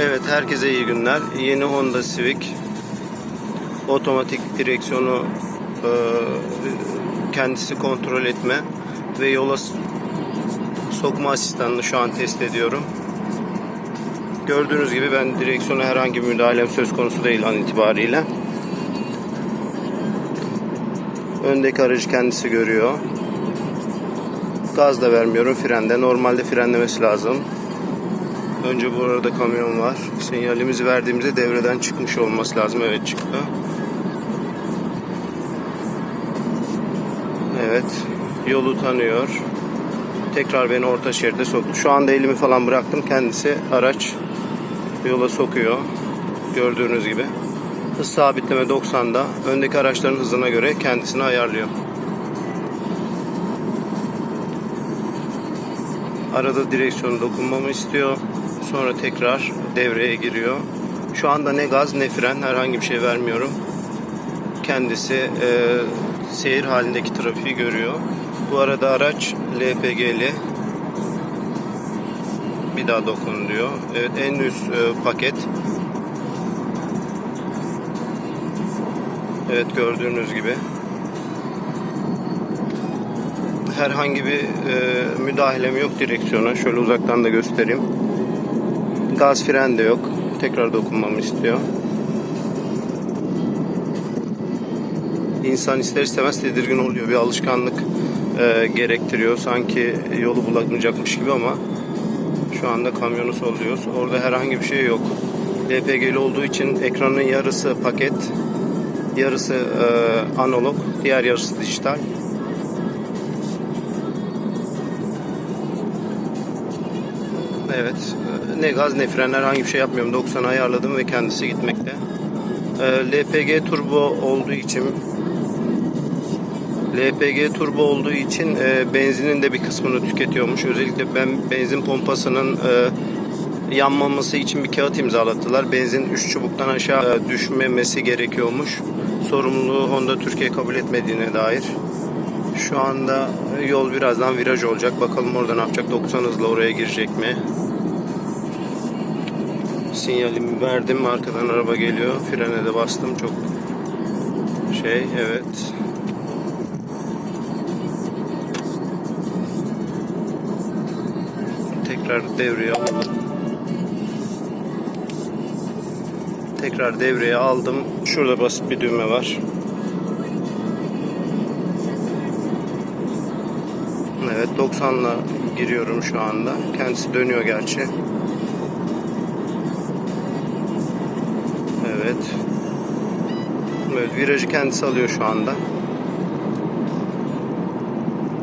Evet, herkese iyi günler. Yeni Honda Civic otomatik direksiyonu e, kendisi kontrol etme ve yola sokma asistanını şu an test ediyorum. Gördüğünüz gibi ben direksiyona herhangi bir müdahalem söz konusu değil an itibariyle. Öndeki aracı kendisi görüyor. Gaz da vermiyorum frende. Normalde frenlemesi lazım. Önce bu arada kamyon var. Sinyalimizi verdiğimizde devreden çıkmış olması lazım. Evet çıktı. Evet. Yolu tanıyor. Tekrar beni orta şeride soktu. Şu anda elimi falan bıraktım. Kendisi araç yola sokuyor. Gördüğünüz gibi. Hız sabitleme 90'da. Öndeki araçların hızına göre kendisini ayarlıyor. Arada direksiyonu dokunmamı istiyor. Sonra tekrar devreye giriyor. Şu anda ne gaz ne fren herhangi bir şey vermiyorum. Kendisi e, seyir halindeki trafiği görüyor. Bu arada araç LPG'li. Bir daha dokun diyor. Evet en üst e, paket. Evet gördüğünüz gibi. herhangi bir e, müdahalem yok direksiyona. Şöyle uzaktan da göstereyim. Gaz fren de yok. Tekrar dokunmamı istiyor. İnsan ister istemez tedirgin oluyor. Bir alışkanlık e, gerektiriyor. Sanki yolu bulamayacakmış gibi ama şu anda kamyonu solluyoruz. Orada herhangi bir şey yok. LPG'li olduğu için ekranın yarısı paket, yarısı e, analog, diğer yarısı dijital. Evet. Ne gaz ne fren herhangi bir şey yapmıyorum. 90 ayarladım ve kendisi gitmekte. Ee, LPG turbo olduğu için LPG turbo olduğu için e, benzinin de bir kısmını tüketiyormuş. Özellikle ben benzin pompasının e, yanmaması için bir kağıt imzalattılar. Benzin 3 çubuktan aşağı e, düşmemesi gerekiyormuş. Sorumluluğu Honda Türkiye kabul etmediğine dair. Şu anda yol birazdan viraj olacak. Bakalım orada ne yapacak? 90 hızla oraya girecek mi? Sinyalimi verdim. Arkadan araba geliyor. Frene de bastım. Çok şey evet. Tekrar devreye aldım. Tekrar devreye aldım. Şurada basit bir düğme var. Evet 90'la giriyorum şu anda. Kendisi dönüyor gerçi. Evet. Evet virajı kendisi alıyor şu anda.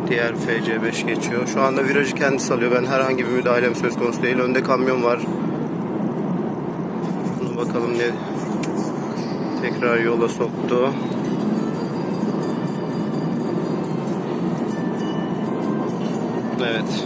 Diğer FC5 geçiyor. Şu anda virajı kendisi alıyor. Ben herhangi bir müdahalem söz konusu değil. Önde kamyon var. Bunu bakalım ne tekrar yola soktu. Evet.